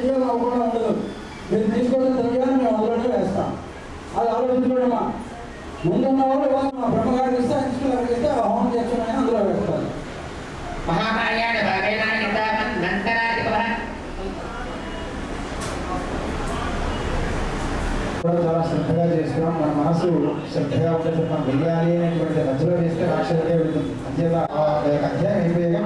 వినియోగం అవ్వకుండా ఉండదు. మీరు తీసుకున్న ద్రవ్యాన్ని మేము అందులోనే వేస్తాం. అది ఆలోచించుకోవడమా ముందున్న వాళ్ళు మా బ్రహ్మగారికి ఇస్తే ఇష్టం ఇస్తే హోమం చేస్తున్నాయని అందులో భాగేనాంతరాధిప కూడా చాలా శ్రద్ధగా చేస్తున్నాం. మన మనసు శ్రద్ధగా ఉంటే మనం వెయ్యాలి అనేటువంటి మధ్యలో వేస్తే రాక్షసులకే వెళ్తుంది యొక్క అధ్యాయం అయిపోయాక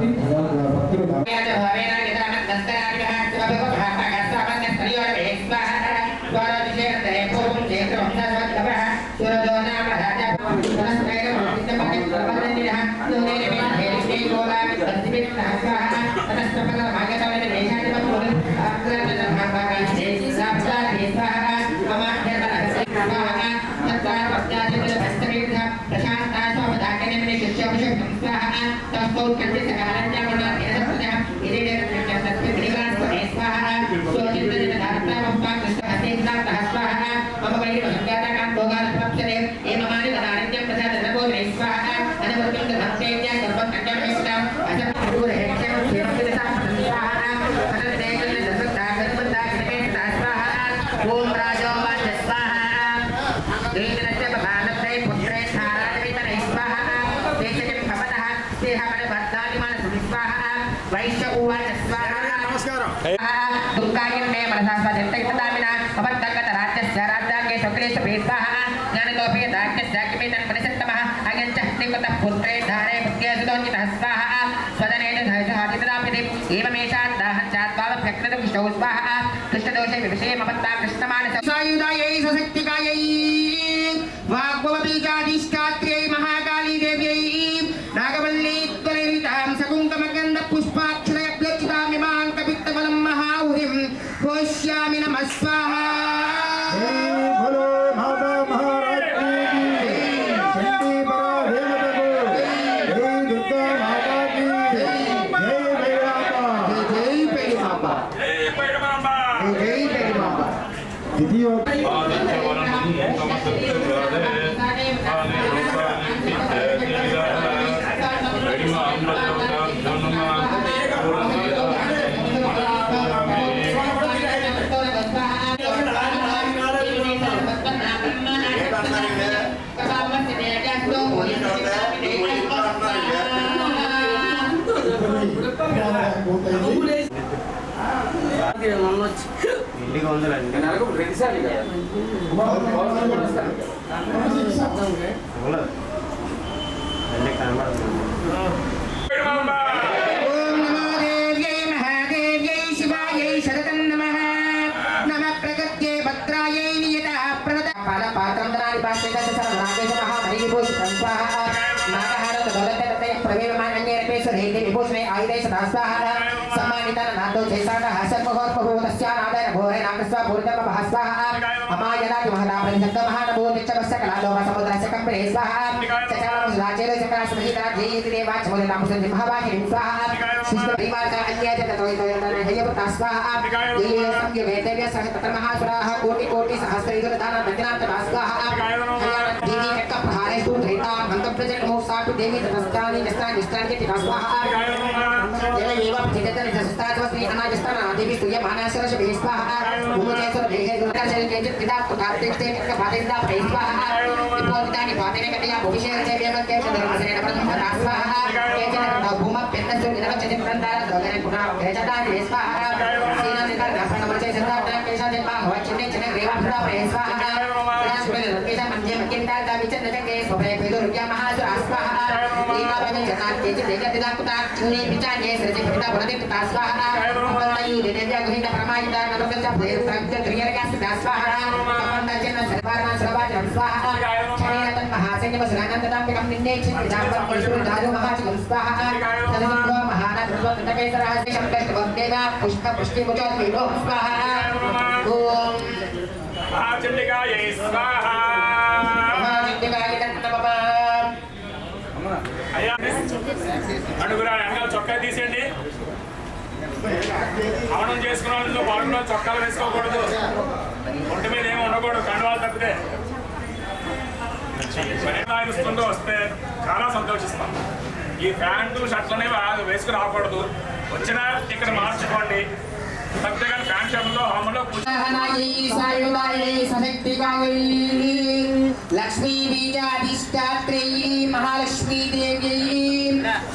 भक्ति भगवान भक्ति में भावेना निधानत दस्तराग्रह स्वभव भापा गस्वामन्य परिवार भेस्वाहर द्वाराभिषेक दयपूर्वं क्षेत्रवंशस्वद्भवः सुरदो नाम राजा पुनस्त्रैकं भक्तिसम्पन्नं प्रबन्धनिरः सुरेरमे हेलिते गोलामि सन्तिमित सहस्वाहः ततस्तपल भागतवेन देशादिपं पुरं अग्रजन भागामि साप्ता भेस्वाहः मम अध्यर्पणस्य स्वाहः तत्त्वा पश्चादिपल भक्तवीर्धा प्रशान्ताश కాబట్టి భగవంతుడు భక్తులు ఓం నికత పుత్రే ధారే పుత్యేసుదోచిత స్వాహ స్వదనేన ధైర్యాదితదాపిది ఏమమేషాద్దాహం చాత్వావ ప్రకృతం విష్ణు స్వాహ కృష్ణదోషే విషయ మమత్తా కృష్ణమానస ఓం नास्ताहन सम्मानितन नादो जैसान। हसन मुखोर पहुतस्या नादन भोरे नामस्वा भूर्णम भास्वाह अमायलाति महदा प्रजंग महान भूमिच्छवस्य कलालोक समुद्रस्य कंपरे स्वाहा चचालम सुधाचेर चक्रा सुमहिता जयति देवा चमोले नामसं जिम्हावाहि स्वाहा शिष्ट परिवार का अन्य जगत तोय तोय तन हय पुता स्वाहा ये संग वेदेव्य सह तत्र महासुराः कोटि कोटि सहस्र इदर दान दक्षिणांत स्वाहा देवी चक्र प्रहारे सु धृता भंतप्रजन मोसापि देवी ततस्थानि निष्ठानि निष्ठानि के स्वाहा దేవ ప్రతిగత నిస్తాత్వ శ్రీ అనాజస్తాన దేవి స్తుయ మానసరశ స్వాహ భూమేశ్వర దేహే దుర్గాచరణ కేజ కార్తిక్తే చక్ర పాదేంద్ర స్వాహ విపోదితాని పాదేన కటయా భవిష్యత్ దేవ్య కేశ ప్రథమ స్వాహ కేచన భూమ పెన్నసు నిరవచన ప్రందార దోగన పునా కేచదాని స్వాహ సీన నికర దర్శన ముచోద్విలో స్వాహ ఓం మహాచండికాయై స్వాహ. అడుగురా వెనకాల చొక్కా తీసేయండి. అవనం చేసుకున్న వాళ్ళు పాల్గొన్న చొక్కాలు వేసుకోకూడదు. ఒంటి మీద ఏమి ఉండకూడదు కండువాలు తప్పితే. పని వస్తే చాలా సంతోషిస్తాం. ఈ ప్యాంటు షర్ట్లు అనేవి వేసుకుని రాకూడదు. వచ్చినా ఇక్కడ మార్చుకోండి. అంతేగాని ప్యాంట్ షర్ట్లతో హోమంలో కూర్చో. లక్ష్మీ బీజాధిష్టాత్రై మహాలక్ష్మీ దేవ్యై.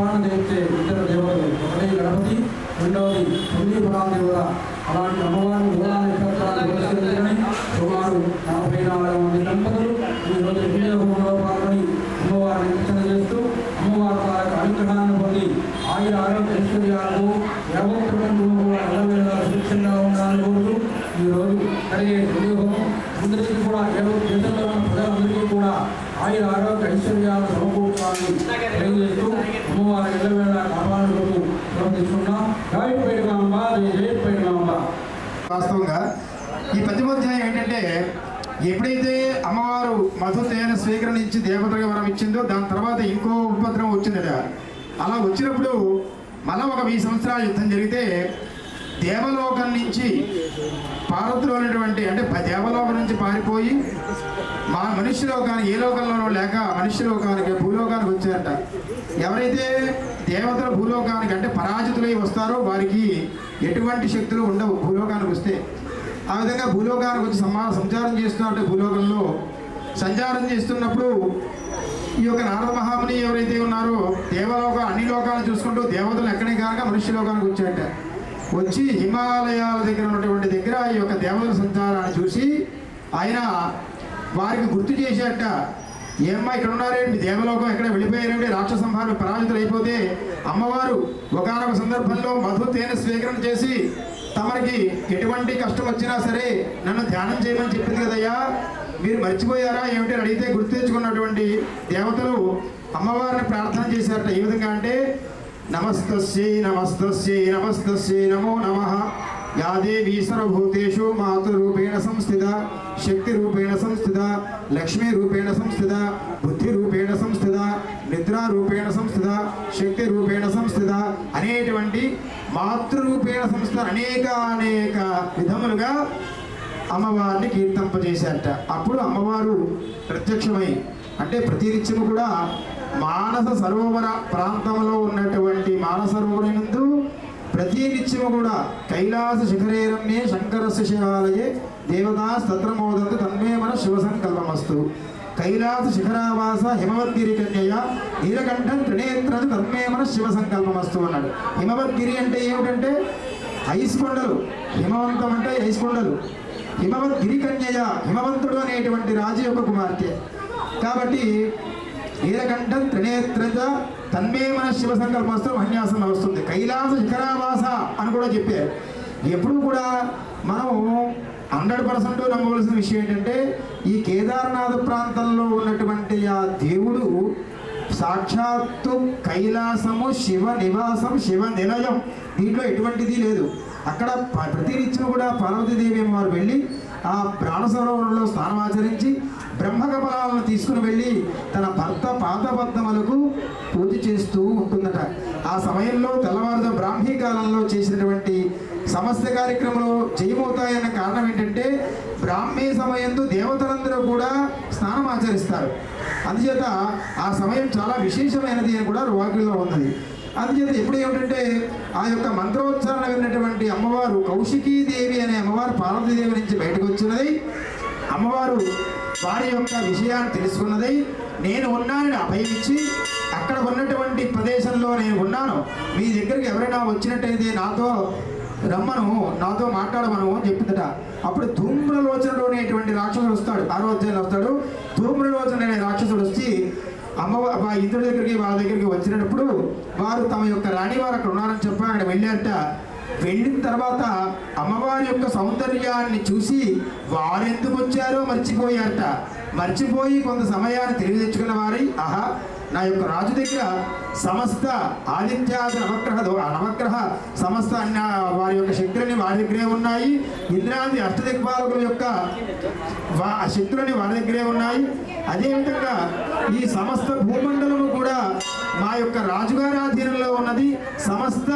మానవుల యొక్క ఇద్దరు దేవతలు. ఒకటి గణపతి రెండవది చండీ పరాదేవత అలాంటి అమ్మవారు మూలా నక్షత్రాన్ని సుమారు నలభై నాలుగు మంది దంపతులు ఈరోజు రోజు పాల్గొని అమ్మవారిని అర్చన చేస్తూ అమ్మవారి వారి అనుగ్రహాన్ని పొంది ఆయుర ఆరోగ్య ఐశ్వర్యాలకు యావత్తులను ఎల్లవేళ సురక్షంగా ఉండాలని కోరుతూ ఈరోజు కలిగే జరిగే వినియోగం అందరికీ కూడా ఏదో దేశంలో ఉన్న ప్రజలందరికీ కూడా ఆయుర ఆరోగ్య ఐశ్వర్యాలు సమకూర్చాలని తెలియజేస్తూ అమ్మవారి ఎల్లవేళ కాపాడుకుంటూ ప్రవర్తిస్తున్నాం జై పేరుగాంబ జై జై వాస్తవంగా ఈ పద్యమోధ్యాయం ఏంటంటే ఎప్పుడైతే అమ్మవారు మధు తేనె స్వీకరించి దేవతగా వరం ఇచ్చిందో దాని తర్వాత ఇంకో ఉపద్రవం వచ్చిందట. అలా వచ్చినప్పుడు మళ్ళా ఒక వెయ్యి సంవత్సరాల యుద్ధం జరిగితే దేవలోకం నుంచి పారద్రోలినటువంటి అంటే దేవలోకం నుంచి పారిపోయి మా మనుష్య లోకానికి ఏ లోకంలోనూ లేక మనుష్య లోకానికి భూలోకానికి వచ్చారట. ఎవరైతే దేవతలు భూలోకానికి అంటే పరాజితులై వస్తారో వారికి ఎటువంటి శక్తులు ఉండవు భూలోకానికి వస్తే. ఆ విధంగా భూలోకానికి వచ్చి సమా సంచారం చేస్తున్నట్టు భూలోకంలో సంచారం చేస్తున్నప్పుడు ఈ యొక్క నారద మహాముని ఎవరైతే ఉన్నారో దేవలోక అన్ని లోకాలను చూసుకుంటూ దేవతలు ఎక్కడే కాక మనుష్య లోకానికి వచ్చారట. వచ్చి హిమాలయాల దగ్గర ఉన్నటువంటి దగ్గర ఈ యొక్క దేవతల సంచారాన్ని చూసి ఆయన వారికి గుర్తు చేసేట ఏమ్మా ఇక్కడ ఉన్నారేంటి? దేవలోకం ఎక్కడ వెళ్ళిపోయారంటే రాక్షస సంహారం పరాజితులు అయిపోతే అమ్మవారు ఒకనొక సందర్భంలో మధు తేనె స్వీకరణ చేసి తమరికి ఎటువంటి కష్టం వచ్చినా సరే నన్ను ధ్యానం చేయమని చెప్పింది కదయ్యా. మీరు మర్చిపోయారా? ఏమిటి? అడిగితే గుర్తు తెచ్చుకున్నటువంటి దేవతలు అమ్మవారిని ప్రార్థన చేశారట. ఏ విధంగా అంటే నమస్తస్యై నమస్తస్యై నమస్తస్యై నమో నమ. యా దేవీ సర్వభూతేషు మాతృరూపేణ సంస్థిత. శక్తి రూపేణ సంస్థిత లక్ష్మీ రూపేణ సంస్థిత బుద్ధి రూపేణ సంస్థిత నిద్రా రూపేణ సంస్థిత శక్తి రూపేణ సంస్థిత అనేటువంటి మాతృరూపేణ సంస్థ అనేక అనేక విధములుగా అమ్మవారిని కీర్తింపజేశారట. అప్పుడు అమ్మవారు ప్రత్యక్షమై అంటే ప్రతినిత్యము కూడా మానస సరోవర ప్రాంతంలో ఉన్నటువంటి మానస ప్రతినిత్యము కూడా కైలాస శిఖరేరమ్యే శంకరస్య శివాలయే దేవతా స్తత్రమోదంతు తన్మే మన శివ సంకల్పమస్తు కైలాస శిఖరావాస హిమవద్గిరి కన్యయ నీలకంఠం త్రినేత్రదు తన్మే మన శివ సంకల్పమస్తు అన్నాడు. హిమవద్గిరి అంటే ఏమిటంటే ఐస్ కొండలు. హిమవంతం అంటే ఐస్ కొండలు. హిమవద్గిరి కన్యయ హిమవంతుడు అనేటువంటి రాజు యొక్క కుమార్తె. కాబట్టి నీలకంఠం త్రినేత్రజ తన్మే మన శివ సంకల్పస్తు మన్యాసం వస్తుంది. కైలాస శిఖరావాస అని కూడా చెప్పారు. ఎప్పుడు కూడా మనం హండ్రెడ్ పర్సెంట్ నమ్మవలసిన విషయం ఏంటంటే ఈ కేదార్నాథ్ ప్రాంతంలో ఉన్నటువంటి ఆ దేవుడు సాక్షాత్తు కైలాసము శివ నివాసం శివ నిలయం. దీంట్లో ఎటువంటిది లేదు. అక్కడ ప్రతినిత్యం కూడా పార్వతీదేవి వారు వెళ్ళి ఆ ప్రాణ సరోవరంలో స్నానమాచరించి బ్రహ్మకమలాలను తీసుకుని వెళ్ళి తన భర్త పాదబద్ధములకు పూజ చేస్తూ ఉంటుందట. ఆ సమయంలో తెల్లవారుజాము బ్రాహ్మీ కాలంలో చేసినటువంటి సమస్త కార్యక్రమంలో జయమవుతాయన్న కారణం ఏంటంటే బ్రాహ్మీ సమయంతో దేవతలందరూ కూడా స్నానం ఆచరిస్తారు. అందుచేత ఆ సమయం చాలా విశేషమైనది అని కూడా వాక్యంలో ఉన్నది. అందుచేత ఎప్పుడు ఏమిటంటే ఆ యొక్క మంత్రోచ్చారణ విన్నటువంటి అమ్మవారు కౌశికీదేవి అనే అమ్మవారు పార్వతీదేవి నుంచి బయటకు వచ్చినది. అమ్మవారు వారి యొక్క విషయాన్ని తెలుసుకున్నది. నేను ఉన్నానని అభయమిచ్చి అక్కడ ఉన్నటువంటి ప్రదేశంలో నేను ఉన్నాను. మీ దగ్గరికి ఎవరైనా వచ్చినట్టయితే నాతో రమ్మను నాతో మాట్లాడమను అని చెప్పిందట. అప్పుడు ధూమ్రలోచనుడు అనేటువంటి రాక్షసుడు వస్తాడు. ఆరో అధ్యాయంలో వస్తాడు. ధూమ్రలోచన అనే రాక్షసుడు వచ్చి అమ్మవారు మా ఇంద్రుడి దగ్గరికి వాళ్ళ దగ్గరికి వచ్చినప్పుడు వారు తమ యొక్క రాణి వారు అక్కడ ఉన్నారని చెప్పి అక్కడ వెళ్ళారట. వెళ్ళిన తర్వాత అమ్మవారి యొక్క సౌందర్యాన్ని చూసి వారెందుకు వచ్చారో మర్చిపోయారట. మర్చిపోయి కొంత సమయాన్ని తెలివి తెచ్చుకున్న వారై ఆహా నా యొక్క రాజు దగ్గర సమస్త ఆదిత్యాది నవగ్రహ నవగ్రహ సమస్త అన్న వారి యొక్క శక్తులని వారి దగ్గరే ఉన్నాయి. ఇంద్రాది అష్టదిగ్పాలకుల యొక్క శక్తులని వారి దగ్గరే ఉన్నాయి. అదేవిధంగా ఈ సమస్త భూమండలము కూడా మా యొక్క రాజుగారి ఆధీనంలో ఉన్నది. సమస్త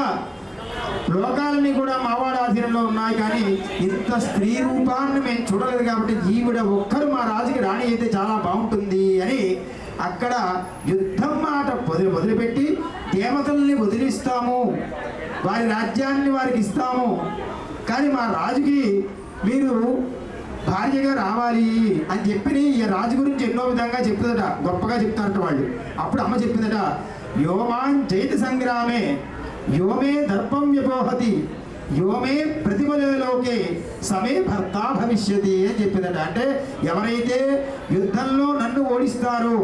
లోకాలన్నీ కూడా మావాడ ఆధీనంలో ఉన్నాయి. కానీ ఇంత స్త్రీ రూపాన్ని మేము చూడలేదు కాబట్టి ఈవిడ ఒక్కరు మా రాజుకి రాణి అయితే చాలా బాగుంటుంది అని అక్కడ యుద్ధం మాట వదిలి వదిలిపెట్టి దేవతల్ని వదిలిస్తాము. వారి రాజ్యాన్ని వారికి ఇస్తాము. కానీ మా రాజుకి మీరు భార్యగా రావాలి అని చెప్పి ఈ రాజు గురించి ఎన్నో విధంగా చెప్తుందట గొప్పగా చెప్తారట వాళ్ళు. అప్పుడు అమ్మ చెప్పిందట యోమాన్ జైత సంగ్రామే యోమే దర్పం వ్యపోహతి యోమే ప్రతిఫలలోకే సమే భర్త భవిష్యతి అని చెప్పిందట. అంటే ఎవరైతే యుద్ధంలో నన్ను ఓడిస్తారు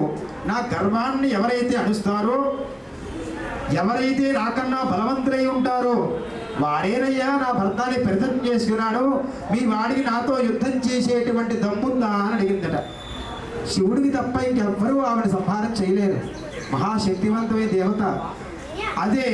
నా గర్వాన్ని ఎవరైతే అడుస్తారో ఎవరైతే నాకన్నా బలవంతులై ఉంటారో వాడేనయ్యా నా భర్తాన్ని ప్రతం చేసుకున్నాడు మీ వాడికి నాతో యుద్ధం చేసేటువంటి దమ్ముందా అని అడిగిందట. శివుడికి తప్ప ఇంకెవ్వరూ ఆవిడ సంహారం చేయలేరు. మహాశక్తివంతమే దేవత. అదే